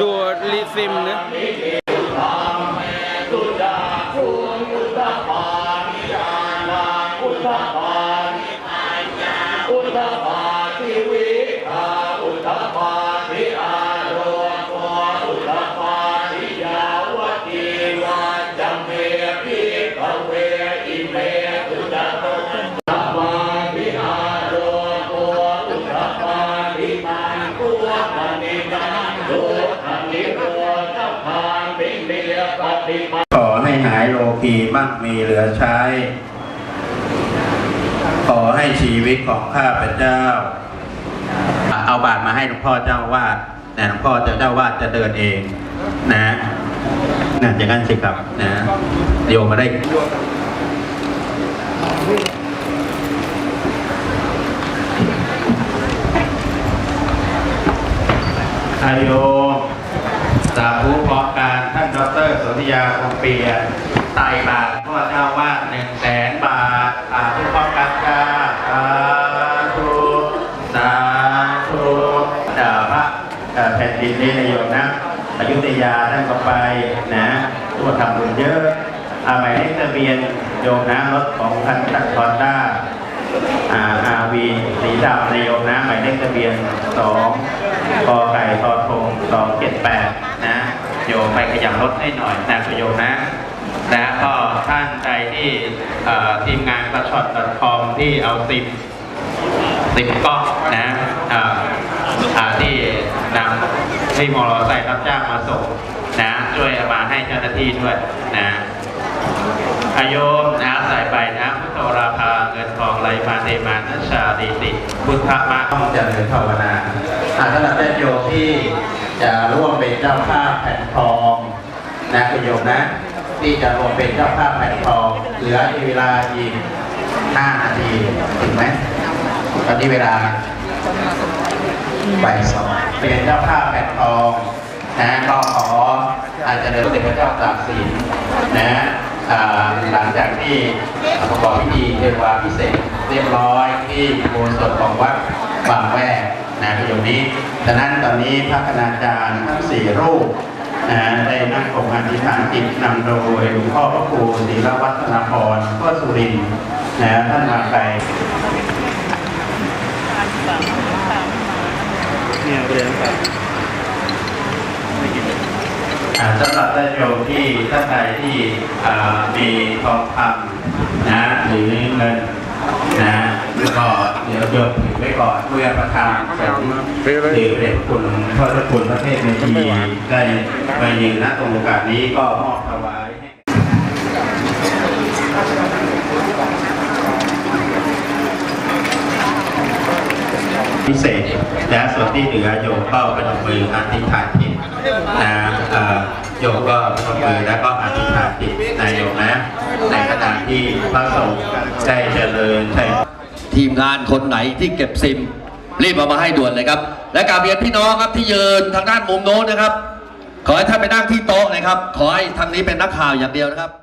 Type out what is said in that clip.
ดูลิซิมนะ ขอให้หายโลกีมั่งมีเหลือใช้ ขอให้ชีวิตของข้าพเจ้า เอาบาตรมาให้หลวงพ่อเจ้าวาดนะหลวงพ่อเจ้าเจ้าวาดจะเดินเองนะนั่นอย่างนั้นสิครับนะโยมมาได้อาโยมสาธุพร้อมการท่าน สนธิยาคงเปียไต่บาทพ่อเจ้าวาดหนึ่งแสนบาทสาธุพร้อกันจ้าสาธุสาธุเอ่อพระแผ่นดินนี้นะโยมนะอายุธยาท่านก็ไปนะตัวทำบุญเยอะอาหมายเลขทะเบียนโยมนะรถของคันทักคอนด้าอาวีสีดำในโยมนะหมายเลขทะเบียนสองกอไก่ทอทงสองเจ็ดแปด ไปขยับรถให้หน่อยนะโยมนะนะก็ท่านใดที่ทีมงานกระชอตคอมที่เอาซิมซิมก๊อกนะที่นำที่มอเตอร์ไซค์รับจ้างมาส่งนะช่วยเอามาให้เจ้าหน้าที่ด้วยนะอาโยมนะใส่ไปนะพุทธราภาเงินทองไหลมาเทมานัชชาดีติพุทธมาต้องเจริญภาวนาอาสำหรับญาติโยมที่จะร่วมเป็นเจ้าภาพแผ่นทอง นะคุณโยมนะ ที่จะรวมเป็นเจ้าภาพแผ่นทองเหลือเวลาอีก5นาทีถึงไหมตอนนี้เวลาบ่ายสองเป็นเจ้าภาพแผ่นทองนะก็ขออาจจะเดินเด็จพระเจ้าตากสินนะหลังจากที่ประกอบพิธีเทวาพิเศษเรียบร้อยที่โบสถของวัดบางแวกนะประโยคนี้ดังนั้นตอนนี้พระคณาจารย์ทั้งสี่รูป นะได้นั่งคงอธิษฐานจิตนำโดยหลวงพ่อพระครูศรีวัฒนาพรพ่อสุรินนะท่านมาไกลเนี่ยเรียนครับสำหรับญาติโยมที่ท่านใดที่มีทองคำนะหรือเงินนะ เดี๋ยวโยมถือไว้ก่อนเพื่อประทานสงฆ์หรือเด็กคุณพระเจ้าคุณพระเทพในทีได้ไปยืนณตรงโอกาสนี้ก็มอบถวายให้พิเศษและส่วนที่เหลือโยมก็ประนมมืออธิษฐานจิตนะโยมก็ประนมมือแล้วก็อธิษฐานจิตนายโยมนะในขณะที่พระสงฆ์ได้เจริญใช้ ทีมงานคนไหนที่เก็บซิม รีบเอามาให้ด่วนเลยครับ และกราบเรียนพี่น้องครับที่ยืนทางด้านมุมโน้นนะครับ ขอให้ท่านไปนั่งที่โต๊ะนะครับ ขอให้ทางนี้เป็นนักข่าวอย่างเดียวนะครับ